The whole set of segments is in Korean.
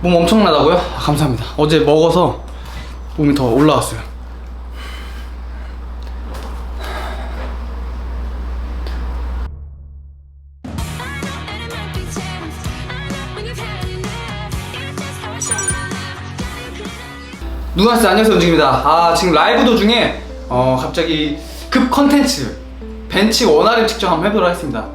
몸 엄청나다고요? 아, 감사합니다. 어제 먹어서 몸이 더 올라왔어요. 누나스 안녕하세요 은중입니다. 아 지금 라이브 도중에 어 갑자기 급 컨텐츠 벤치 원활히 측정 한번 해보도록 하겠습니다.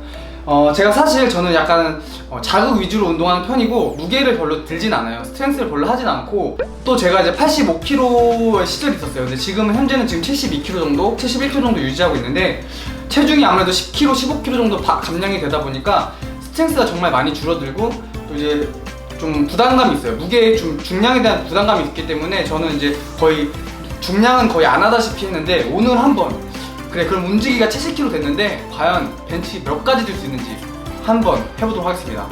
어 제가 사실 저는 약간 어, 자극 위주로 운동하는 편이고 무게를 별로 들진 않아요. 스트렝스를 별로 하진 않고 또 제가 이제 85kg의 시절이 있었어요. 근데 지금은 현재는 지금 72kg 정도, 71kg 정도 유지하고 있는데 체중이 아무래도 10kg, 15kg 정도 바- 감량이 되다 보니까 스트렝스가 정말 많이 줄어들고 또 이제 좀 부담감이 있어요. 무게 중, 중량에 대한 부담감이 있기 때문에 저는 이제 거의 중량은 거의 안 하다시피 했는데 오늘 한번 그래 그럼 움직이기가 70kg 됐는데 과연 벤치 몇 가지 들 수 있는지 한번 해보도록 하겠습니다.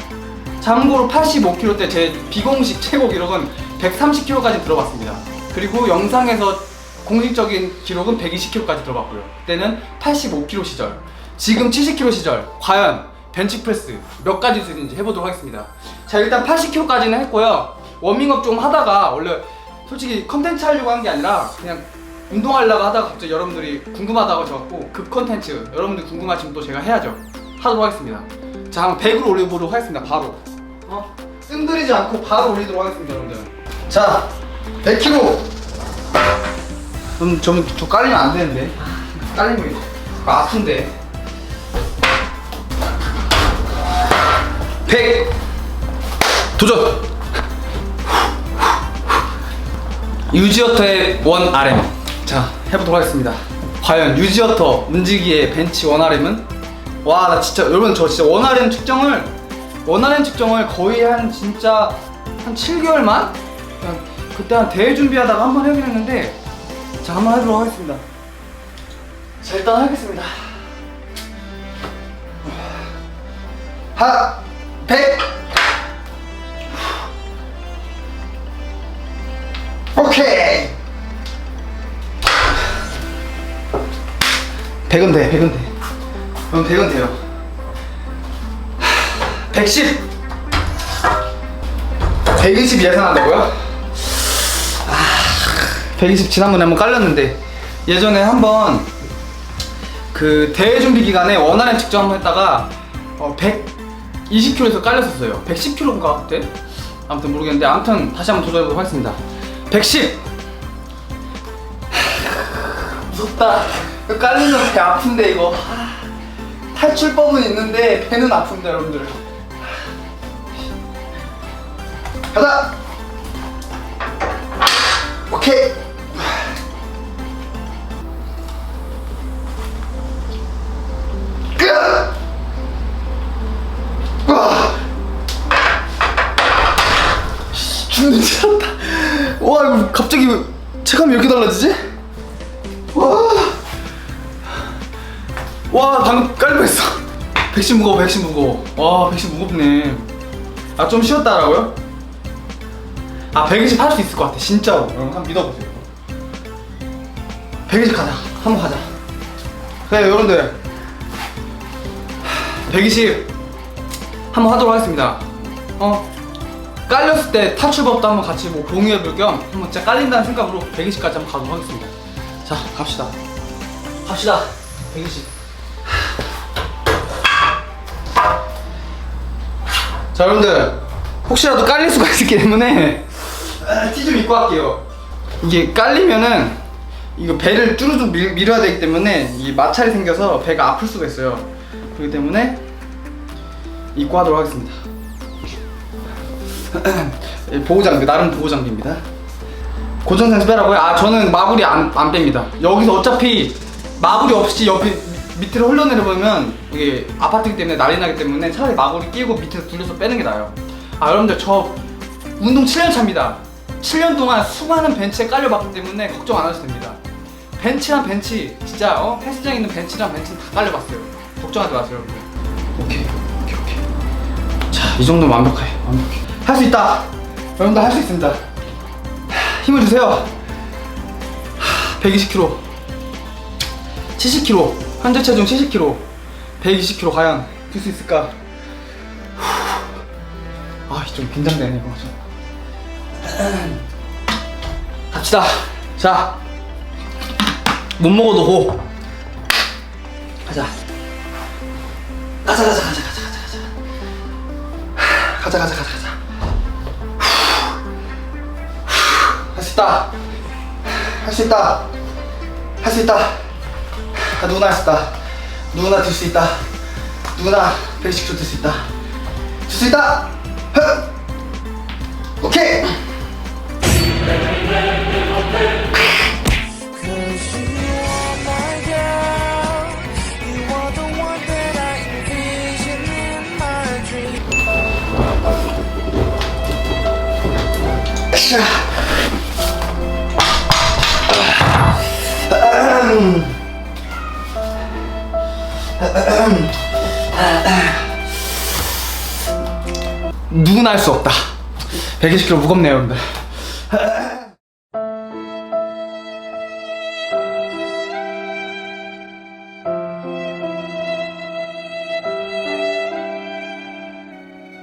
참고로 85kg 때 제 비공식 최고 기록은 130kg까지 들어봤습니다. 그리고 영상에서 공식적인 기록은 120kg까지 들어봤고요. 그때는 85kg 시절, 지금 70kg 시절, 과연 벤치프레스 몇 가지 수 있는지 해보도록 하겠습니다. 자 일단 80kg까지는 했고요. 워밍업 좀 하다가 원래 솔직히 컨텐츠 하려고 한 게 아니라 그냥 운동하려고 하다가 갑자기 여러분들이 궁금하다고 하셔갖고 급 컨텐츠 여러분들 궁금하시면 또 제가 해야죠. 하도록 하겠습니다. 자 한번 100으로 올려보도록 하겠습니다. 바로 어? 뜸들이지 않고 바로 올리도록 하겠습니다 여러분들. 자 100kg. 좀, 좀, 저 깔리면 안 되는데. 깔리면 이거 아픈데. 100. 도전! 유지어터의 원 RM. 자, 해보도록 하겠습니다. 과연 유지어터 움직이의 벤치 원 RM은? 와, 나 진짜, 여러분, 저 진짜 원 RM 측정을, 원 RM 측정을 거의 한 진짜 한 7개월만? 그냥 그때 한 대회 준비하다가 한번 하긴 했는데, 자, 한번 해보도록 하겠습니다. 자, 일단 하겠습니다. 하나, 백. 오케이. 100은 돼, 100은 돼. 그럼 100은 돼요. 110. 120 예상한다고요? 120 지난번에 한번 깔렸는데 예전에 한번 그 대회 준비 기간에 원활한 측정 한번 했다가 어, 120kg에서 깔렸었어요. 110kg인가 그때? 아무튼 모르겠는데 아무튼 다시 한번 도전해보도록 하겠습니다. 110. 무섭다. 깔리면 배 아픈데 이거. 탈출법은 있는데 배는 아픕니다 여러분들. 가자. 오케이. 죽는 줄 알았다. 와, 이거 갑자기 왜 체감이 이렇게 달라지지? 와, 방금 깔 뻔했어. 백신 무거워, 백신 무거워. 와, 백신 무겁네. 아, 좀 쉬었다라고요? 아, 120 할 수 있을 것 같아, 진짜로. 여러분, 한번 믿어보세요. 120 가자. 한번 가자. 그래, 여러분들. 120 한번 하도록 하겠습니다. 어 깔렸을 때 탈출법도 한번 같이 뭐 공유해볼 겸 한번 진짜 깔린다는 생각으로 120까지 한번 가도록 하겠습니다. 자 갑시다. 갑시다. 120. 자 여러분들 혹시라도 깔릴 수가 있기 때문에 티 좀 입고 할게요. 이게 깔리면은 이거 배를 쭈루쭈 밀, 밀어야 되기 때문에 이 마찰이 생겨서 배가 아플 수가 있어요. 그렇기 때문에 입고 하도록 하겠습니다. 예, 보호장비 나름 보호장비입니다. 고정센스 빼라고요? 아 저는 마구리 안, 안 뺍니다. 여기서 어차피 마구리 없이 옆에 밑으로 흘러내려보면 이게 아파트기 때문에 난리 나기 때문에 차라리 마구리 끼고 밑에서 둘러서 빼는 게 나아요. 아 여러분들 저 운동 7년 차입니다. 7년 동안 수많은 벤치에 깔려봤기 때문에 걱정 안 하셔도 됩니다. 벤치랑 벤치 진짜 어 헬스장에 있는 벤치랑 벤치는 다 깔려봤어요. 걱정하지 마세요 여러분들. 오케이 오케이 오케이. 자이 정도면 완벽해 완벽해. 할 수 있다. 여러분들 할 수 있습니다. 하, 힘을 주세요. 120kg, 70kg, 현재 체중 70kg, 120kg 과연 들수 있을까? 아, 좀 긴장되네 이거. 좀. 갑시다. 자, 못 먹어도 고. 가자. 가자, 가자, 가자, 가자, 가자, 가자. 가자, 가자, 가자, 가자. 할 수 있다. 할 수 있다. 할 수 있다. 아, 누구나 할 수 있다. 누구나 들 수 있다. 누구나 110초 들 수 있다. 들 수 있다. 흐! 오케이. Are 누구나 할 수 없다. 120kg 무겁네요, 여러분들.